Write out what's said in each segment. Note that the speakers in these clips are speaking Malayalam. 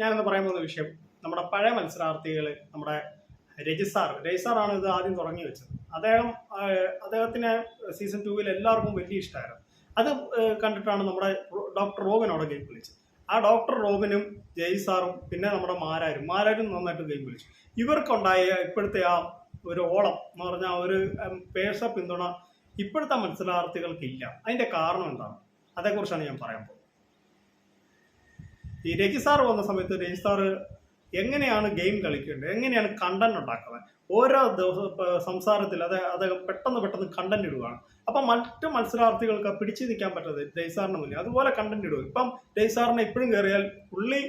ഞാനിന്ന് പറയാൻ പോകുന്ന വിഷയം നമ്മുടെ പഴയ മത്സരാർത്ഥികൾ നമ്മുടെ രജിസാർ. രജിസാറാണ് ഇത് ആദ്യം തുടങ്ങി വെച്ചത്. അദ്ദേഹം അദ്ദേഹത്തിന് സീസൺ ടൂവിൽ എല്ലാവർക്കും വലിയ ഇഷ്ടമായിരുന്നു. അത് കണ്ടിട്ടാണ് നമ്മുടെ ഡോക്ടർ റോബിൻ അവിടെ ഗെയിം വിളിച്ചത് ആ ഡോക്ടർ റോബിനും ജയ്സാറും പിന്നെ നമ്മുടെ മാരാരും മാരാരും നന്നായിട്ട് ഗെയിം വിളിച്ചു ഇവർക്കുണ്ടായ ഇപ്പോഴത്തെ ആ ഒരു ഓളം എന്ന് പറഞ്ഞാൽ ഒരു പേഴ്സ പിന്തുണ ഇപ്പോഴത്തെ മത്സരാർത്ഥികൾക്കില്ല. അതിന്റെ കാരണം എന്താണ്? അതേക്കുറിച്ചാണ് ഞാൻ പറയാൻ പോകുന്നത്. ഈ രജിസാർ വന്ന സമയത്ത് രജിസാർ എങ്ങനെയാണ് ഗെയിം കളിക്കേണ്ടത് എങ്ങനെയാണ് കണ്ടന്റ് ഉണ്ടാക്കുന്നത് ഓരോ ദിവസം സംസാരത്തിൽ അത് അദ്ദേഹം പെട്ടെന്ന് പെട്ടെന്ന് കണ്ടന്റ് ഇടുകയാണ് അപ്പം മറ്റ് മത്സരാർത്ഥികൾക്ക് പിടിച്ചു നിൽക്കാൻ പറ്റത് ജയ്സാറിന് മുന്നിൽ അതുപോലെ കണ്ടന്റ് ഇടുക ഇപ്പം ജയ്സാറിനെ ഇപ്പോഴും കയറിയാൽ പുള്ളി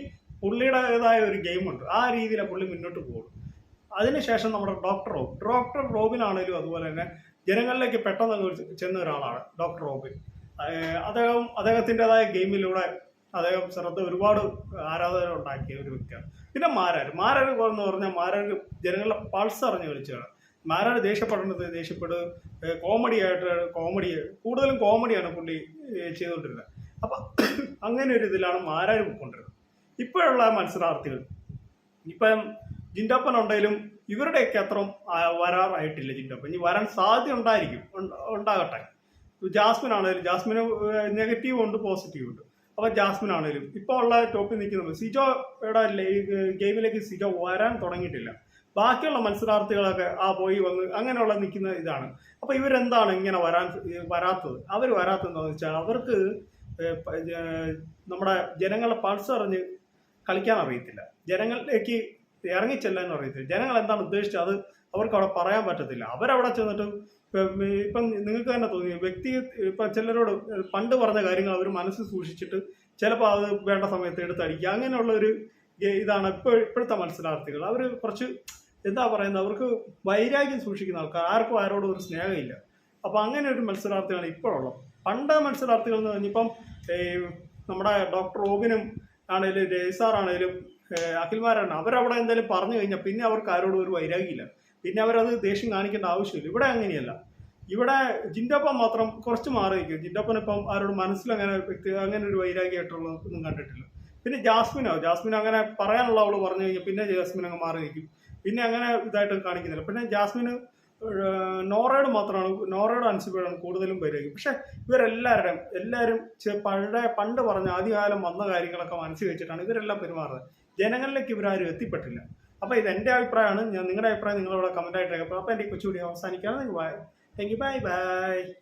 പുള്ളിയുടേതായ ഒരു ഗെയിമുണ്ട് ആ രീതിയിലാണ് പുള്ളി മുന്നോട്ട് പോകും അതിനുശേഷം നമ്മുടെ ഡോക്ടർ റോബിൻ ഡോക്ടർ റോബിനാണേലും അതുപോലെ തന്നെ ജനങ്ങളിലേക്ക് പെട്ടെന്ന് ചെന്ന ഒരാളാണ് ഡോക്ടർ റോബിൻ അദ്ദേഹം അദ്ദേഹത്തിന്റെതായ ഗെയിമിലൂടെ അദ്ദേഹം ശ്രദ്ധ ഒരുപാട് ആരാധകർ ഉണ്ടാക്കിയ ഒരു വ്യക്തിയാണ്. പിന്നെ മാരാർ മാരാർ എന്ന് പറഞ്ഞാൽ മാരാർ ജനങ്ങളുടെ പൾസ് അറിഞ്ഞു വിളിച്ചതാണ്. മാരാർ ദേഷ്യപ്പെടേണ്ടത് ദേഷ്യപ്പെട് കോമഡി ആയിട്ട് കോമഡി കൂടുതലും കോമഡിയാണ് പുള്ളി ചെയ്തുകൊണ്ടിരുന്നത്. അപ്പം അങ്ങനെ ഒരു ഇതിലാണ് മാരാർ പോയിക്കൊണ്ടിരുന്നത്. ഇപ്പോഴുള്ള മത്സരാർത്ഥികൾ ഇപ്പം ജിൻഡപ്പൻ ഉണ്ടെങ്കിലും ഇവരുടെയൊക്കെ അത്രയും വരാറായിട്ടില്ല ജിൻഡപ്പൻ. ഇനി വരാൻ സാധ്യത ഉണ്ടായിരിക്കും ഉണ്ട- ഉണ്ടാകട്ടെ. ജാസ്മിൻ ആണെങ്കിലും ജാസ്മിന് നെഗറ്റീവ് ഉണ്ട് പോസിറ്റീവ് ഉണ്ട്. അപ്പൊ ജാസ്മിൻ ആണെങ്കിലും. ഇപ്പോൾ ഉള്ള ടോപ്പിൽ നിൽക്കുന്നത് സിജോയുടെ ഗെയിമിലേക്ക് സിജോ വരാൻ തുടങ്ങിയിട്ടില്ല. ബാക്കിയുള്ള മത്സരാർത്ഥികളൊക്കെ ആ പോയി വന്ന് അങ്ങനെയുള്ള നിൽക്കുന്ന ഇതാണ്. അപ്പോൾ ഇവരെന്താണ് ഇങ്ങനെ വരാൻ വരാത്തത്? അവർ വരാത്തത് എന്താണെന്ന് വെച്ചാൽ അവർക്ക് നമ്മുടെ ജനങ്ങളെ പൾസ് അറിഞ്ഞ് കളിക്കാൻ അറിയത്തില്ല. ജനങ്ങളിലേക്ക് ഇറങ്ങിച്ചെല്ലാൻ അറിയത്തില്ല ജനങ്ങൾ എന്താണ് ഉദ്ദേശിച്ചത്? അത് അവർക്ക് അവിടെ പറയാൻ പറ്റത്തില്ല. അവരവിടെ ചെന്നിട്ട് ഇപ്പം നിങ്ങൾക്ക് തന്നെ തോന്നി വ്യക്തി ഇപ്പം ചിലരോട് പണ്ട് പറഞ്ഞ കാര്യങ്ങൾ അവർ മനസ്സിൽ സൂക്ഷിച്ചിട്ട് ചിലപ്പോൾ അത് വേണ്ട സമയത്ത് എടുത്തടിക്കുക. അങ്ങനെയുള്ള ഒരു ഇതാണ് ഇപ്പോൾ ഇപ്പോഴത്തെ മത്സരാർത്ഥികൾ. അവർ കുറച്ച് എന്താ പറയുന്നത്? അവർക്ക് വൈരാഗ്യം സൂക്ഷിക്കുന്ന ആൾക്കാർ. ആർക്കും ആരോടും ഒരു സ്നേഹമില്ല. അപ്പോൾ അങ്ങനെ ഒരു മത്സരാർത്ഥികളാണ് ഇപ്പോഴുള്ളത്. പണ്ട് മത്സരാർത്ഥികൾ എന്ന് പറഞ്ഞിപ്പം നമ്മുടെ ഡോക്ടർ റോബിനും ആണെങ്കിലും ഏഹ്, അഖിൽമാരാണ്. അവരവിടെ എന്തായാലും പറഞ്ഞു കഴിഞ്ഞാൽ പിന്നെ അവർക്ക് ആരോടും ഒരു വൈരാഗ്യമില്ല. പിന്നെ അവരത് ദേഷ്യം കാണിക്കേണ്ട ആവശ്യമില്ല. ഇവിടെ അങ്ങനെയല്ല. ഇവിടെ ജിൻഡപ്പൻ മാത്രം കുറച്ച് മാറി നിൽക്കും ജിൻഡപ്പൻ ഇപ്പം ആരോട് മനസ്സിലങ്ങനെ വ്യക്തി അങ്ങനെ ഒരു വൈരാഗ്യമായിട്ടുള്ള ഒന്നും കണ്ടിട്ടില്ല. പിന്നെ ജാസ്മിനോ? ജാസ്മിൻ അങ്ങനെ പറയാനുള്ള അവൾ പറഞ്ഞു കഴിഞ്ഞാൽ പിന്നെ ജാസ്മിൻ അങ്ങ് മാറി നിൽക്കും. പിന്നെ അങ്ങനെ ഇതായിട്ട് കാണിക്കുന്നില്ല. പിന്നെ ജാസ്മിന് നോറയോട് മാത്രമാണ് നോറയുടെ അനുസരിച്ചാണ് കൂടുതലും വൈരാഗ്യം പക്ഷെ ഇവരെല്ലാവരുടെയും എല്ലാവരും പഴയ പണ്ട് പറഞ്ഞ ആദ്യകാലം വന്ന കാര്യങ്ങളൊക്കെ മനസ്സിൽ വെച്ചിട്ടാണ് ഇവരെല്ലാം പെരുമാറുന്നത്. ജനങ്ങളിലേക്ക് ഇവരാരും എത്തിപ്പെട്ടില്ല. അപ്പോൾ ഇത് എന്റെ അഭിപ്രായമാണ്. ഞാൻ നിങ്ങളുടെ അഭിപ്രായം നിങ്ങളവിടെ കമന്റായിട്ട് രേഖപ്പെടുത്തും. അപ്പോൾ എന്റെ കൊച്ചുകൂടി അവസാനിക്കുകയാണ്. Bye thank you bye bye